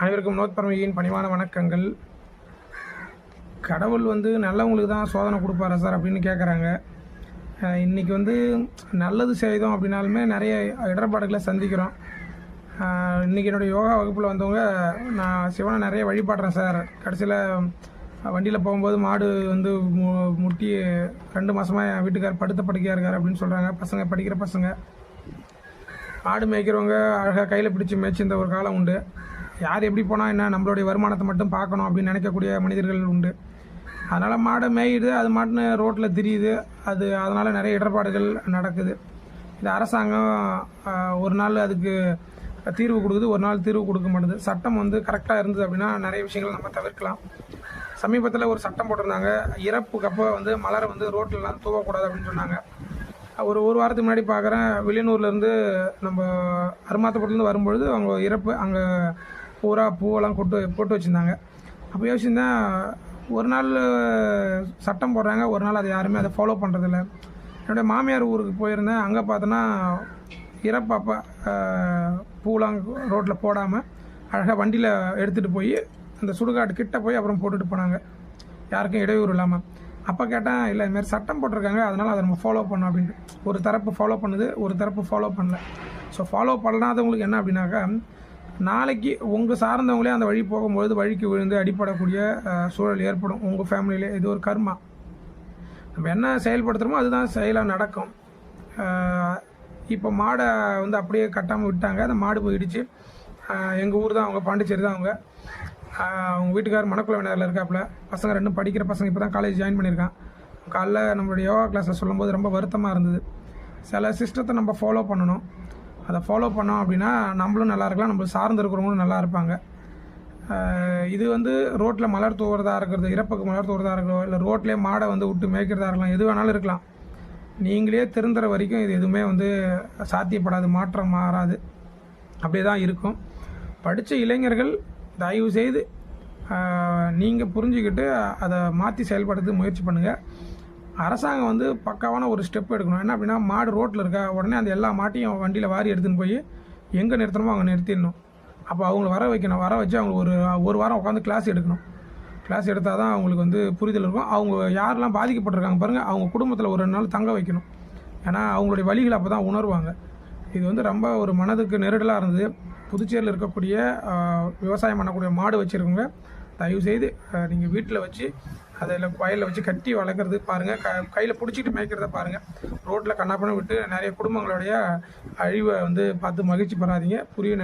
அனைவருக்கும் நோத் பரமையின் பணிவான வணக்கங்கள். கடவுள் வந்து நல்லவங்களுக்கு தான் சோதனை கொடுப்பாரா சார் அப்படின்னு கேட்குறாங்க இன்றைக்கி வந்து நல்லது செய்தோம் அப்படின்னாலுமே நிறைய இடர்பாடுகளை சந்திக்கிறோம். இன்றைக்கி இன்னைக்கு என்னுடைய யோகா வகுப்பில் வந்தவங்க நான் சிவனை நிறைய வழிபாடுறேன் சார். கடைசியில் வண்டியில் போகும்போது மாடு வந்து மு முட்டி ரெண்டு மாதமாக என் வீட்டுக்கார் படுத்த படுக்கையாக இருக்கார் அப்படின்னு சொல்கிறாங்க பசங்க படிக்கிற பசங்க. ஆடு மேய்க்கிறவங்க அழகாக கையில் பிடிச்சி மேய்ச்சிருந்த ஒரு காலம் உண்டு. யார் எப்படி போனால் என்ன? நம்மளுடைய வருமானத்தை மட்டும் பார்க்கணும் அப்படின்னு நினைக்கக்கூடிய மனிதர்கள் உண்டு. அதனால் மாடை மேயிடுது அது மாட்டுன்னு ரோட்டில் திரியுது. அது அதனால் நிறைய இடர்பாடுகள் நடக்குது. இது அரசாங்கம் ஒரு நாள் அதுக்கு தீர்வு கொடுக்குது ஒரு நாள் தீர்வு கொடுக்க மாட்டுது. சட்டம் வந்து கரெக்டாக இருந்தது அப்படின்னா நிறைய விஷயங்கள் நம்ம தவிர்க்கலாம். சமீபத்தில் ஒரு சட்டம் போட்டிருந்தாங்க. இறப்புக்கு அப்போ வந்து மலரை வந்து ரோட்டிலலாம் தூவக்கூடாது அப்படின்னு சொன்னாங்க. ஒரு ஒரு வாரத்துக்கு முன்னாடி பார்க்குறேன் வெளியனூர்லேருந்து நம்ம அருமாத்தப்பட்டிலேருந்து வரும்பொழுது அவங்க இறப்பு அங்கே பூரா பூவெல்லாம் கொட்டு போட்டு வச்சுருந்தாங்க. அப்போ யோசிச்சிருந்தேன் ஒரு நாள் சட்டம் போடுறாங்க. ஒரு நாள் அதை யாருமே அதை ஃபாலோ பண்ணுறதில்ல என்னுடைய மாமியார் ஊருக்கு போயிருந்தேன். அங்கே பார்த்தோன்னா இறப்பாப்பா பூலாம் ரோட்டில் போடாமல் அழகாக வண்டியில் எடுத்துகிட்டு போய் அந்த சுடுகாட்டு கிட்ட போய் அப்புறம் போட்டுட்டு போனாங்க. யாருக்கும் இடையூறு இல்லாமல் அப்போ கேட்டேன் இல்லை இதுமாரி சட்டம் போட்டிருக்காங்க. அதனால் அதை நம்ம ஃபாலோ பண்ணோம். அப்படின்ட்டு. ஒரு தரப்பு ஃபாலோ பண்ணுது ஒரு தரப்பு ஃபாலோ பண்ணல. ஸோ ஃபாலோ பண்ணாதவங்களுக்கு என்ன அப்படின்னாக்கா நாளைக்கு உங்கள் சார்ந்தவங்களே அந்த வழி போகும்பொழுது வழிக்கு விழுந்து அடிப்படக்கூடிய சூழல் ஏற்படும். உங்கள் ஃபேமிலியிலே இது ஒரு கர்மா. நம்ம என்ன செயல்படுத்துகிறோமோ அதுதான் செயலாக நடக்கும். இப்போ மாடை வந்து அப்படியே கட்டாமல் விட்டாங்க. அந்த மாடு போயிடுச்சு. எங்கள் ஊர் தான் அவங்க பாண்டிச்சேரி தான் அவங்க. அவங்க வீட்டுக்கார் மணக்குள விநாயகரில் இருக்காப்புல. பசங்க ரெண்டும் படிக்கிற பசங்க இப்போ தான் காலேஜ் ஜாயின் பண்ணியிருக்கான். காலைல நம்மளுடைய யோகா கிளாஸில் சொல்லும்போது ரொம்ப வருத்தமாக இருந்தது. சில சிஸ்டத்தை நம்ம ஃபாலோ பண்ணணும். அதை ஃபாலோ பண்ணோம் அப்படின்னா நம்மளும் நல்லா இருக்கலாம் நம்மள சார்ந்து இருக்கிறவங்களும் நல்லா இருப்பாங்க. இது வந்து ரோட்டில் மலர் தூவுறதா இருக்கிறது இறப்புக்கு மலர் தூவுறதா இருக்கிறதோ இல்லை ரோட்லேயே மாடை வந்து விட்டு மேய்க்கிறதா இருக்கலாம் எது வேணாலும் இருக்கலாம். நீங்களே திருந்துற வரைக்கும் இது எதுவுமே வந்து சாத்தியப்படாது மாற்றம் மாறாது. அப்படியே தான் இருக்கும். படித்த இளைஞர்கள் தயவு செய்து நீங்கள் புரிஞ்சுக்கிட்டு அதை மாற்றி செயல்படுறதுக்கு முயற்சி பண்ணுங்கள் அரசாங்கம் வந்து பக்காவான ஒரு ஸ்டெப் எடுக்கணும். என்ன அப்படின்னா மாடு ரோட்டில் இருக்கா உடனே அந்த எல்லா மாட்டையும் வண்டியில் வாரி எடுத்துன்னு போய் எங்கே நிறுத்தணுமோ அங்கே நிறுத்திடணும். அப்போ அவங்கள வர வைக்கணும். வர வச்சு அவங்களுக்கு ஒரு ஒரு வாரம் உட்காந்து கிளாஸ் எடுக்கணும். கிளாஸ் எடுத்தால் தான் அவங்களுக்கு வந்து புரிதல் இருக்கும். அவங்க யாரெல்லாம் பாதிக்கப்பட்டிருக்காங்க பாருங்கள் அவங்க குடும்பத்தில் ஒரு ரெண்டு நாள் தங்க வைக்கணும். ஏன்னா அவங்களுடைய வழிகளை அப்போ தான் உணர்வாங்க. இது வந்து ரொம்ப ஒரு மனதுக்கு நெருடலாக இருந்தது. புதுச்சேரியில் இருக்கக்கூடிய விவசாயம் பண்ணக்கூடிய மாடு வச்சுருக்கவங்க தயவுசெய்து நீங்கள் வீட்டில் வச்சு அதில் வயலில் வச்சு கட்டி வளர்க்குறது பாருங்கள் க கையில் பிடிச்சிட்டு மேய்க்கிறத பாருங்கள் ரோட்டில் கண்ணாப்பணம் விட்டு நிறைய குடும்பங்களுடைய அழிவை வந்து பார்த்து மகிழ்ச்சி பெறாதீங்க. புரியும்